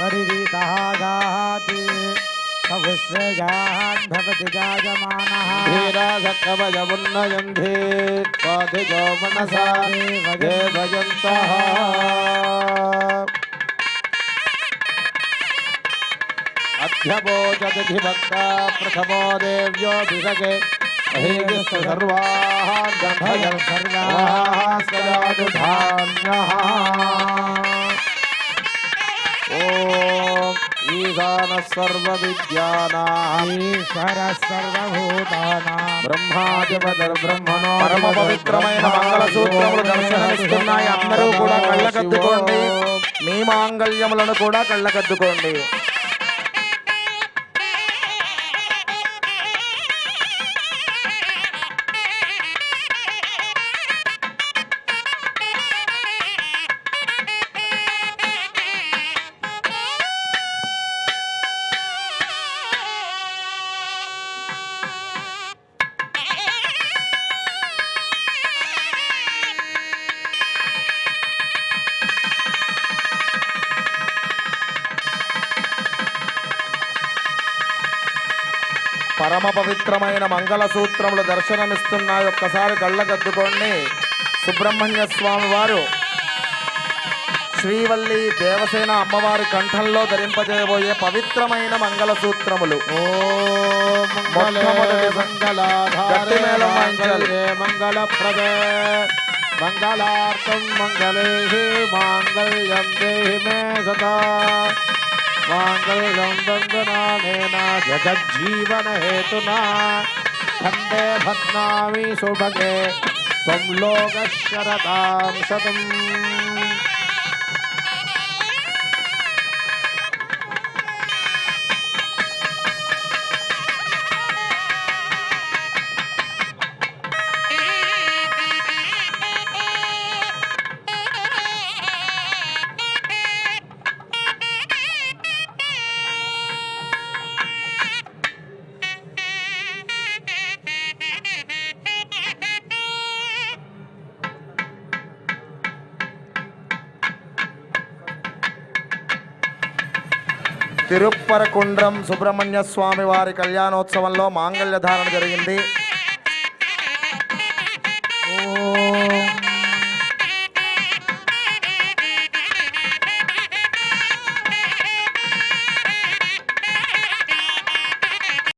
परिवीतः गाति सविश्रेयान् भवति जायमानः धीरासकवयमुन्नयन्ति स्वाधिजो मनसा भजन्तः अध्यभोजतिभक्ता प्रथमो देव्योऽभिषके अहेयस्तु सर्वाः सर्वाः सदानुधान्यः ईशानः सर्वविद्यानाम् ఈశ్వరः సర్వభూతానాం బ్రహ్మాధిపతిర్బ్రహ్మణో పరమ పవిత్రమైన మంగళ సూత్రములు దర్శనమిస్తున్నాయి అందరూ కూడా కళ్ళకద్దుకోండి మీ మాంగళ్యములను కూడా కళ్ళకద్దుకోండి పరమ పవిత్రమైన మంగళ సూత్రములు దర్శనమిస్తున్నాయి. ఒక్కసారి కళ్ళకద్దుకోండి. సుబ్రహ్మణ్య స్వామి వారు శ్రీవల్లి దేవసేన అమ్మవారి కంఠంలో ధరింపజేయబోయే పవిత్రమైన మంగళ సూత్రములు. మంగళే మంగళప్రదే. మంగళార్థం మంగళేషు మాంగళ్యం దేహి మే సదా. माङ्गल्यं वन्दनानेन जगज्जीवनहेतुना। खंडे भक्नामि सुभगे त्वं लोकशरदां शतम् తిరుప్పరకుండ్రం సుబ్రహ్మణ్య స్వామి వారి కళ్యాణోత్సవంలో మాంగళ్య ధారణ జరిగింది.